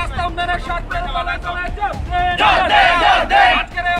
রাস্তা উন্নয়নের স্বার্থে আজকের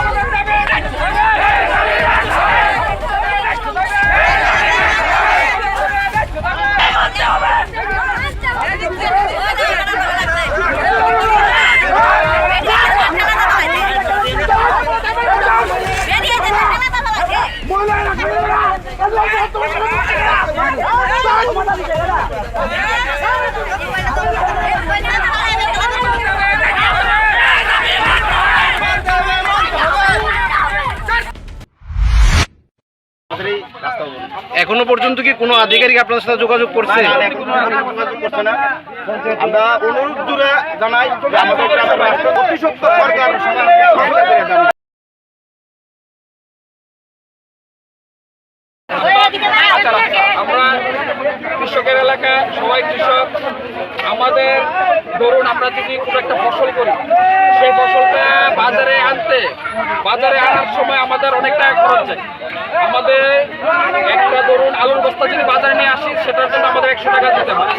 এখনও পর্যন্ত কি কোনো আধিকারিক আপনার সাথে যোগাযোগ করছে? আমরা অনুরোধ দূরে জানাই সরকার সরকার করে দেন। আমরা কৃষকের এলাকা সবাই কৃষক আমাদের ধরুন আমরা যদি কোনো একটা ফসল করি সেই ফসলটা বাজারে আনতে বাজারে আনার সময় আমাদের অনেক টাকা খরচ যায় আমাদের একটা ধরুন আলুর বস্তা যদি বাজারে নিয়ে আসি, সেটার জন্য আমাদের একশো টাকা দিতে হয়।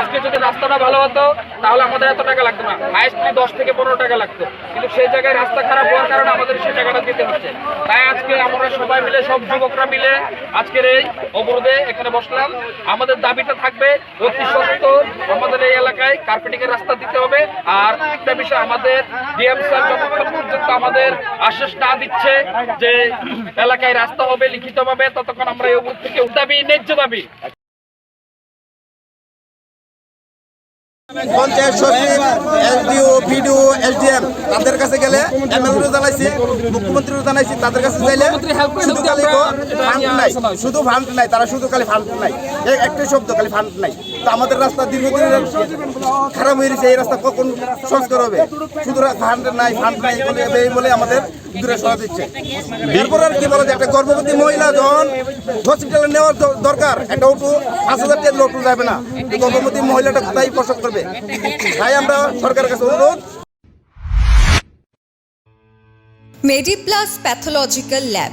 আজকে যদি রাস্তাটা ভালো হতো, তাহলে আমাদের এত টাকা লাগতো না। হাইস্টলি দশ থেকে পনেরো টাকা লাগতো। কিন্তু সেই জায়গায় রাস্তা খারাপ হওয়ার কারণে আমাদের সেই টাকাটা দিতে হচ্ছে। তাই আজকে আমরা সবাই মিলে, সব যুবকরা মিলে আজকের এই অবরোধে এখানে বসলাম। আমাদের দাবিটা থাকবে অতি সত্তর কার্পেটিং এর রাস্তা দিতে হবে। আর একটা বিষয় আমাদের ডিএম স্যার যতক্ষণ পর্যন্ত আমাদের আশ্বাস না দিচ্ছে যে এলাকায় রাস্তা হবে লিখিতভাবে ততক্ষণ আমরা এই থেকে দাবি ন্যায্য দাবি। পঞ্চায়েত সচিব এসডিও বিডিও এসডিএম তাদের কাছে গেলে এমএলএও জানাইছি মুখ্যমন্ত্রীও জানাইছি তাদের কাছে চাইলে শুধু খালি ফান্ড নাই শুধু ফান্ড নাই তারা শুধু খালি ফান্ড নাই। একটাই শব্দ খালি ফান্ড নাই। তো আমাদের রাস্তা দীর্ঘদিনের খারাপ হয়ে গেছে, এই রাস্তা কখন সংস্কার হবে? শুধু ফান্ড নাই ফান্ড নাই এই বলে আমাদের দূরে সরা দিচ্ছে। এরপর আর কি বলা যায়, একটা গর্ভবতী মহিলা যখন হসপিটালে নেওয়ার দরকার, একটা অটো, পাঁচ হাজার টাকা অটো যাবে না। গর্ভবতী মহিলাটা কোথায় প্রসব করবে? তাই আমরা সরকারের কাছে অনুরোধ। Mediplus pathological lab